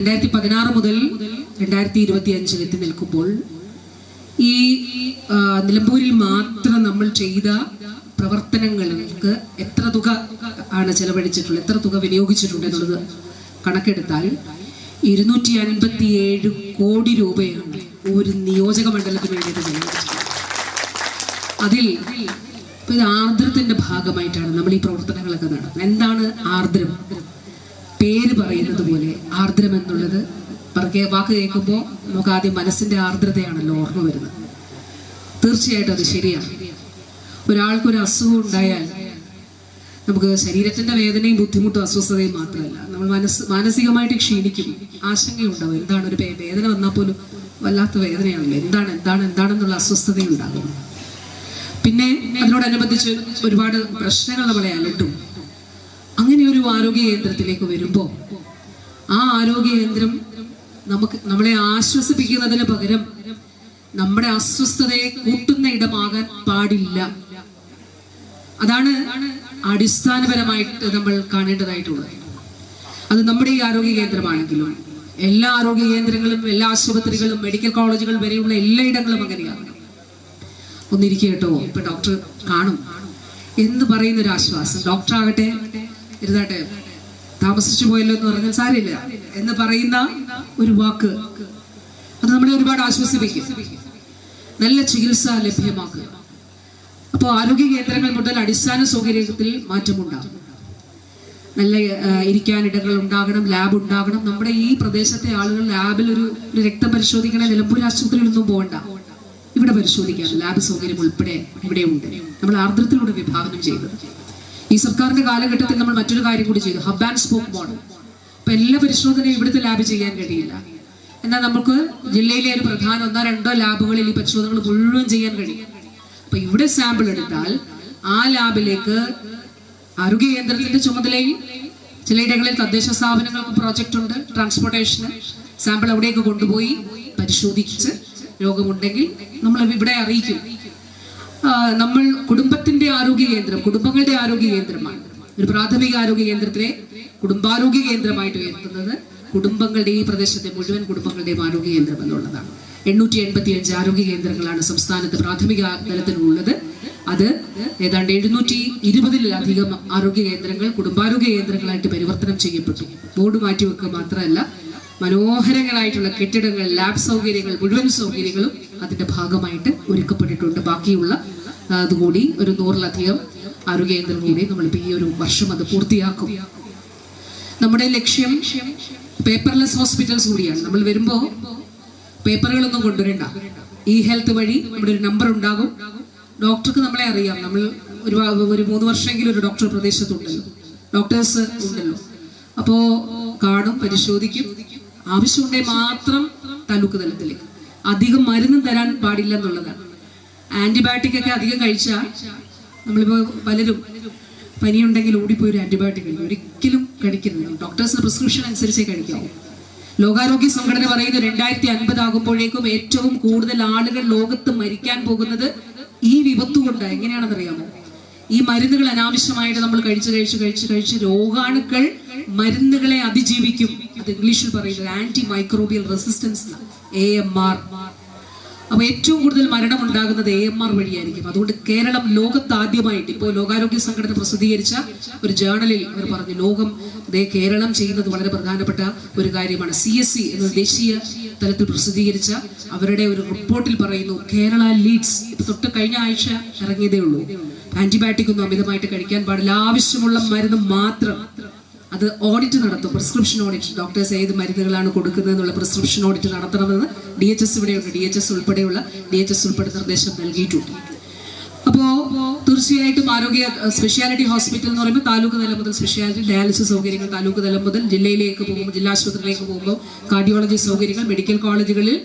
രണ്ടായിരത്തി പതിനാറ് മുതൽ രണ്ടായിരത്തി ഇരുപത്തി അഞ്ചിൽ എത്തി നിൽക്കുമ്പോൾ ഈ നിലമ്പൂരിൽ മാത്രം നമ്മൾ ചെയ്ത പ്രവർത്തനങ്ങൾക്ക് എത്ര തുക ആണ് ചെലവഴിച്ചിട്ടുള്ളത്? എത്ര തുക വിനിയോഗിച്ചിട്ടുണ്ട് എന്നുള്ളത് കണക്കെടുത്താൽ ഇരുന്നൂറ്റി അൻപത്തി ഏഴ് കോടി രൂപയാണ് ഒരു നിയോജക മണ്ഡലത്തിന് വേണ്ടിയിട്ട് അതിൽ ഇത് ആർദ്രത്തിന്റെ ഭാഗമായിട്ടാണ് നമ്മൾ ഈ പ്രവർത്തനങ്ങളൊക്കെ നടത്തുന്നത്. എന്താണ് ആർദ്രം? പേര് പറയുന്നത് പോലെ ആർദ്രം എന്നുള്ളത് പറക്കെ വാക്ക് കേൾക്കുമ്പോൾ നമുക്ക് ആദ്യം മനസ്സിന്റെ ആർദ്രതയാണല്ലോ ഓർമ്മ വരുന്നത്. തീർച്ചയായിട്ടും അത് ശരിയാണ്. ഒരാൾക്കൊരു അസുഖം ഉണ്ടായാൽ നമുക്ക് ശരീരത്തിന്റെ വേദനയും ബുദ്ധിമുട്ടും അസ്വസ്ഥതയും മാത്രമല്ല നമ്മൾ മനസ്സ് മാനസികമായിട്ട് ക്ഷീണിക്കും ആശങ്കയുണ്ടാവും. എന്താണ് ഒരു വേദന വന്നാൽ പോലും വല്ലാത്ത വേദനയാണല്ലോ. എന്താണ് എന്താണ് എന്താണെന്നുള്ള അസ്വസ്ഥതയുണ്ടാകും. പിന്നെ അതിനോടനുബന്ധിച്ച് ഒരുപാട് പ്രശ്നങ്ങൾ നമ്മളെ അലട്ടും. അങ്ങനെ ഒരു ആരോഗ്യ കേന്ദ്രത്തിലേക്ക് വരുമ്പോൾ ആ ആരോഗ്യ കേന്ദ്രം നമുക്ക് നമ്മളെ ആശ്വസിപ്പിക്കുന്നതിന് പകരം നമ്മുടെ അസ്വസ്ഥതയെ കൂട്ടുന്ന ഇടമാകാൻ പാടില്ല. അതാണ് അടിസ്ഥാനപരമായിട്ട് നമ്മൾ കാണേണ്ടതായിട്ടുള്ളത്. അത് നമ്മുടെ ഈ ആരോഗ്യ കേന്ദ്രമാണെങ്കിലും എല്ലാ ആരോഗ്യ കേന്ദ്രങ്ങളും എല്ലാ ആശുപത്രികളും മെഡിക്കൽ കോളേജുകൾ വരെയുള്ള എല്ലായിടങ്ങളും അങ്ങനെയാണ്. ഒന്നിരിക്കട്ടോ കേട്ടോ ഇപ്പൊ ഡോക്ടർ കാണും. എന്ന് പറയുന്ന ഒരു ആശ്വാസം ഡോക്ടർ ആകട്ടെ ഇരുതാട്ടെ താമസിച്ചു പോയല്ലോ എന്ന് പറഞ്ഞാൽ സാരമില്ല എന്ന് പറയുന്ന ഒരു വാക്ക്. അത് നമ്മളെ ഒരുപാട് ആശ്വസിപ്പിക്കും. നല്ല ചികിത്സ ലഭ്യമാക്കുക. അപ്പോൾ ആരോഗ്യ കേന്ദ്രങ്ങൾ മുതൽ അടിസ്ഥാന സൗകര്യത്തിൽ മാറ്റമുണ്ടാകും. നല്ല ഇരിക്കാനിടങ്ങൾ ഉണ്ടാകണം ലാബ് ഉണ്ടാകണം. നമ്മുടെ ഈ പ്രദേശത്തെ ആളുകൾ ലാബിൽ ഒരു ഒരു രക്തം പരിശോധിക്കണ നിലമ്പൂർ ആശുപത്രിയിലൊന്നും പോകണ്ട. ഇവിടെ പരിശോധിക്കാം. ലാബ് സൗകര്യം ഉൾപ്പെടെ ഇവിടെയുണ്ട്. നമ്മൾ ആർദ്രത്തിലൂടെ വിഭാവനം ചെയ്തത്. ഈ സർക്കാരിന്റെ കാലഘട്ടത്തിൽ നമ്മൾ മറ്റൊരു കാര്യം കൂടി ചെയ്തു. Hub and spoke model. അപ്പൊ എല്ലാ പരിശോധനയും ഇവിടുത്തെ ലാബ് ചെയ്യാൻ കഴിയില്ല. എന്നാൽ നമുക്ക് ജില്ലയിലെ ഒരു പ്രധാന ഒന്നോ രണ്ടോ ലാബുകളിൽ ഈ പരിശോധനകൾ മുഴുവൻ ചെയ്യാൻ കഴിയും. അപ്പൊ ഇവിടെ സാമ്പിൾ എടുത്താൽ ആ ലാബിലേക്ക് ആരോഗ്യ കേന്ദ്രത്തിന്റെ ചുമതലയിൽ ചിലയിടങ്ങളിൽ തദ്ദേശ സ്ഥാപനങ്ങൾക്ക് പ്രോജക്റ്റ് ഉണ്ട്. ട്രാൻസ്പോർട്ടേഷന് സാമ്പിൾ അവിടേക്ക് കൊണ്ടുപോയി പരിശോധിച്ച് രോഗമുണ്ടെങ്കിൽ നമ്മൾ ഇവിടെ അറിയിക്കും. നമ്മൾ കുടുംബത്തിന്റെ ആരോഗ്യ കേന്ദ്രം കുടുംബങ്ങളുടെ ആരോഗ്യ കേന്ദ്രമാണ്. ഒരു പ്രാഥമിക ആരോഗ്യ കേന്ദ്രത്തിലെ കുടുംബാരോഗ്യ കേന്ദ്രമായിട്ട് ഉയർത്തുന്നത് കുടുംബങ്ങളുടെ ഈ പ്രദേശത്തെ മുഴുവൻ കുടുംബങ്ങളുടെയും ആരോഗ്യ കേന്ദ്രം എന്നുള്ളതാണ്. എണ്ണൂറ്റി എൺപത്തി അഞ്ച് ആരോഗ്യ കേന്ദ്രങ്ങളാണ് സംസ്ഥാനത്ത് പ്രാഥമിക തലത്തിലുള്ളത്. അത് ഏതാണ്ട് എഴുന്നൂറ്റി ഇരുപതിലധികം ആരോഗ്യ കേന്ദ്രങ്ങൾ കുടുംബാരോഗ്യ കേന്ദ്രങ്ങളായിട്ട് പരിവർത്തനം ചെയ്യപ്പെട്ടു. ബോർഡ് മാറ്റിവെക്കുക മാത്രമല്ല മനോഹരങ്ങളായിട്ടുള്ള കെട്ടിടങ്ങൾ ലാബ് സൗകര്യങ്ങൾ മുഴുവൻ സൗകര്യങ്ങളും അതിന്റെ ഭാഗമായിട്ട് ഒരുക്കപ്പെട്ടിട്ടുണ്ട്. ബാക്കിയുള്ള അതുകൂടി ഒരു നൂറിലധികം ആരോഗ്യ കേന്ദ്രം കൂടി നമ്മളിപ്പോൾ ഈ ഒരു വർഷം അത് പൂർത്തിയാക്കും. നമ്മുടെ ലക്ഷ്യം പേപ്പർലെസ് ഹോസ്പിറ്റൽസ് കൂടിയാണ്. നമ്മൾ വരുമ്പോൾ പേപ്പറുകളൊന്നും കൊണ്ടുവരണ്ട. ഇ ഹെൽത്ത് വഴി നമ്മുടെ ഒരു നമ്പർ ഉണ്ടാകും. ഡോക്ടർക്ക് നമ്മളെ അറിയാം. നമ്മൾ ഒരു ഒരു മൂന്ന് വർഷമെങ്കിലും ഒരു ഡോക്ടർ പ്രദേശത്തുണ്ടല്ലോ. ഡോക്ടേഴ്സ് ഉണ്ടല്ലോ. അപ്പോ കാണും പരിശോധിക്കും. ആവശ്യമുണ്ടെങ്കിൽ മാത്രം താലൂക്ക് തലത്തിലേക്ക് അധികം മരുന്നും തരാൻ പാടില്ല എന്നുള്ളതാണ്. ആന്റിബയോട്ടിക് ഒക്കെ അധികം കഴിച്ചാൽ നമ്മളിപ്പോൾ പലരും പനിയുണ്ടെങ്കിൽ ഓടിപ്പോയി ഒരു ആന്റിബയോട്ടിക് കഴിക്കും. ഒരിക്കലും കഴിക്കുന്നില്ല. ഡോക്ടേഴ്സിന്റെ പ്രിസ്ക്രിപ്ഷൻ അനുസരിച്ചേ കഴിക്കാവൂ. ലോകാരോഗ്യ സംഘടന പറയുന്നത് രണ്ടായിരത്തി അൻപത് ആകുമ്പോഴേക്കും ഏറ്റവും കൂടുതൽ ആളുകൾ ലോകത്ത് മരിക്കാൻ പോകുന്നത് ഈ വിപത്തുകൊണ്ട് എങ്ങനെയാണെന്നറിയാമോ? ഈ മരുന്നുകൾ അനാവശ്യമായിട്ട് നമ്മൾ കഴിച്ച് കഴിച്ച് കഴിച്ച് കഴിച്ച് രോഗാണുക്കൾ മരുന്നുകളെ അതിജീവിക്കും. അത് ഇംഗ്ലീഷിൽ പറയുന്നത് antimicrobial resistance A M R അപ്പൊ ഏറ്റവും കൂടുതൽ മരണം ഉണ്ടാകുന്നത് എ എം ആർ വഴിയായിരിക്കും. അതുകൊണ്ട് കേരളം ലോകത്ത് ആദ്യമായിട്ട് ഇപ്പോൾ ലോകാരോഗ്യ സംഘടന പ്രസിദ്ധീകരിച്ച ഒരു ജേണലിൽ അവർ പറഞ്ഞു ലോകം ദേ കേരളം ചെയ്യുന്നത് വളരെ പ്രധാനപ്പെട്ട ഒരു കാര്യമാണ്. സി എസ് സി എന്ന ദേശീയ തലത്തിൽ പ്രസിദ്ധീകരിച്ച അവരുടെ ഒരു റിപ്പോർട്ടിൽ പറയുന്നു കേരള ലീഡ്സ് ഇപ്പൊ തൊട്ട് കഴിഞ്ഞ ആഴ്ച ഇറങ്ങിയതേ ഉള്ളൂ. ആന്റിബയോട്ടിക് ഒന്നും അമിതമായിട്ട് കഴിക്കാൻ പാടില്ല. ആവശ്യമുള്ള മരുന്ന് മാത്രം അത് ഓഡിറ്റ് നടത്തും. പ്രിസ്ക്രിപ്ഷൻ ഓഡിറ്റ് ഡോക്ടേഴ്സ് ഏത് മരുന്നുകളാണ് കൊടുക്കുന്നത് എന്നുള്ള പ്രിസ്ക്രിപ്ഷൻ ഓഡിറ്റ് നടത്തണമെന്ന് ഡി എച്ച് എസ് ഇവിടെയുണ്ട്. ഡി എച്ച് എസ് ഉൾപ്പെടെയുള്ള ഡി എച്ച് എസ് ഉൾപ്പെടെ നിർദ്ദേശം നൽകിയിട്ടുണ്ട്. അപ്പോൾ തീർച്ചയായിട്ടും ആരോഗ്യ സ്പെഷ്യാലിറ്റി ഹോസ്പിറ്റൽ എന്ന് പറയുമ്പോൾ താലൂക്ക് തലം മുതൽ സ്പെഷ്യാലിറ്റി ഡയാലിസിസ് സൗകര്യങ്ങൾ താലൂക്ക് തലം മുതൽ ജില്ലയിലേക്ക് പോകുമ്പോൾ ജില്ലാ ആശുപത്രിയിലേക്ക് പോകുമ്പോൾ കാർഡിയോളജി സൗകര്യങ്ങൾ മെഡിക്കൽ കോളേജുകളിൽ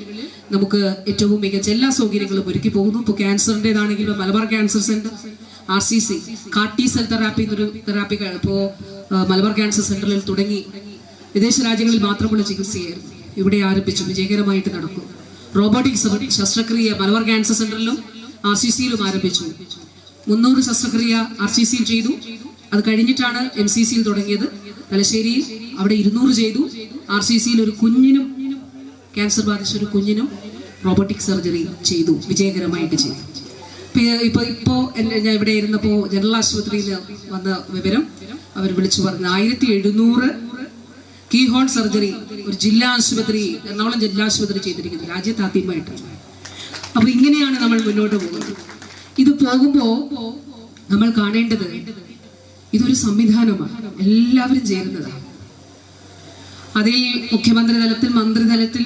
നമുക്ക് ഏറ്റവും മികച്ച എല്ലാ സൗകര്യങ്ങളും ഒരുക്കി പോകുന്നു. ഇപ്പോൾ ക്യാൻസറിന്റെതാണെങ്കിലും Malabar cancer centre R C C CAR T cell therapy എന്നൊരു തെറാപ്പി ഇപ്പോൾ മലബാർ ക്യാൻസർ സെന്ററിൽ തുടങ്ങി വിദേശ രാജ്യങ്ങളിൽ മാത്രമുള്ള ചികിത്സയായിരുന്നു. ഇവിടെ ആരംഭിച്ചു. വിജയകരമായിട്ട് നടക്കും റോബോട്ടിക് ശസ്ത്രക്രിയ മലബാർ ക്യാൻസർ സെന്ററിലും ആർ സി സിയിലും ആരംഭിച്ചു. മുന്നൂറ് ശസ്ത്രക്രിയ ആർ സി സിയിൽ ചെയ്തു. അത് കഴിഞ്ഞിട്ടാണ് എം സി സിയിൽ തുടങ്ങിയത്. തലശ്ശേരിയിൽ അവിടെ ഇരുന്നൂറ് ചെയ്തു. ആർ സി സിയിൽ ഒരു കുഞ്ഞിനും ക്യാൻസർ ബാധിച്ച ഒരു കുഞ്ഞിനും റോബോട്ടിക് സർജറി ചെയ്തു. വിജയകരമായിട്ട് ചെയ്തു. ഇപ്പൊ- ഇപ്പൊ ഞാൻ ഇവിടെ ഇരുന്നപ്പോൾ ജനറൽ ആശുപത്രിയിൽ വന്ന വിവരം അവർ വിളിച്ചു പറഞ്ഞു. ആയിരത്തി എഴുന്നൂറ് കീ ഹോൺ സർജറി ഒരു ജില്ലാ ആശുപത്രി എറണാകുളം ജില്ലാ ആശുപത്രി ചെയ്തിരിക്കുന്നു. രാജ്യത്ത് ആദ്യമായിട്ട് അപ്പൊ ഇങ്ങനെയാണ് നമ്മൾ മുന്നോട്ട് പോകുന്നത്. ഇത് പോകുമ്പോ നമ്മൾ കാണേണ്ടത് ഇതൊരു സംവിധാനമാണ്. എല്ലാവരും ചേരുന്നതാണ്. അതിൽ മുഖ്യമന്ത്രി തലത്തിൽ മന്ത്രിതലത്തിൽ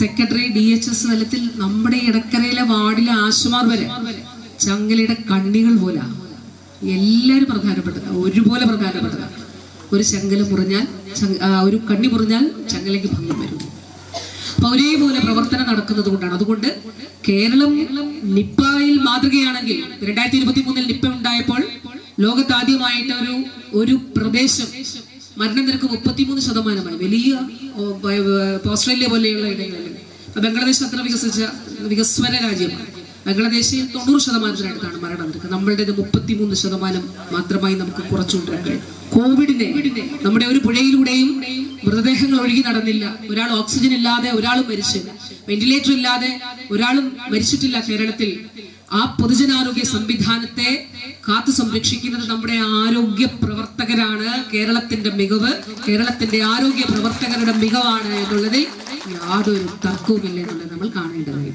സെക്രട്ടറി ഡി എച്ച് എസ് തലത്തിൽ നമ്മുടെ ഇടക്കരയിലെ വാർഡിലെ ആശുമാർ വരെ ചങ്ങലയുടെ കണ്ണികൾ പോലെ. എല്ലാവരും പ്രധാനപ്പെട്ടതാണ് ഒരുപോലെ പ്രധാനപ്പെട്ടതാണ് ഒരു ചങ്ങല മുറിഞ്ഞാൽ ഒരു കണ്ണി മുറിഞ്ഞാൽ ചങ്ങലയ്ക്ക് ഭംഗം വരും. അപ്പൊ ഒരേപോലെ പ്രവർത്തനം നടക്കുന്നത് കൊണ്ടാണ്. അതുകൊണ്ട് കേരളം നിപ്പായിൽ മാതൃകയാണെങ്കിൽ രണ്ടായിരത്തി ഇരുപത്തി മൂന്നിൽ നിപ്പ ഉണ്ടായപ്പോൾ ലോകത്താദ്യമായിട്ട് ഒരു ഒരു പ്രദേശം മരണനിരക്ക് മുപ്പത്തിമൂന്ന് ശതമാനമായി. വലിയ ഓസ്ട്രേലിയ പോലെയുള്ള ഇടങ്ങളിൽ. ബംഗ്ലാദേശ് അത്ര വികസിച്ച വികസ്വര രാജ്യമാണ്. ബംഗ്ലാദേശിൽ തൊണ്ണൂറ് ശതമാനത്തിനടുത്താണ് മരണനിരക്ക് നമ്മളുടേത് മുപ്പത്തിമൂന്ന് ശതമാനം മാത്രമായി നമുക്ക് കുറച്ചുകൊണ്ടിരാൻ കഴിയും. കോവിഡിനെ നമ്മുടെ ഒരു പുഴയിലൂടെയും മൃതദേഹങ്ങൾ ഒഴുകി നടന്നില്ല. ഒരാൾ ഓക്സിജൻ ഇല്ലാതെ ഒരാളും മരിച്ചില്ല. വെന്റിലേറ്റർ ഇല്ലാതെ ഒരാളും മരിച്ചിട്ടില്ല കേരളത്തിൽ. ആ പൊതുജനാരോഗ്യ സംവിധാനത്തെ കാത്തു സംരക്ഷിക്കുന്നത് നമ്മുടെ ആരോഗ്യ പ്രവർത്തകരാണ്. കേരളത്തിന്റെ മികവ് കേരളത്തിന്റെ ആരോഗ്യ പ്രവർത്തകരുടെ മികവാണ് എന്നുള്ളതിൽ യാതൊരു തർക്കവുമില്ല എന്നുള്ളത് നമ്മൾ കാണേണ്ടതായി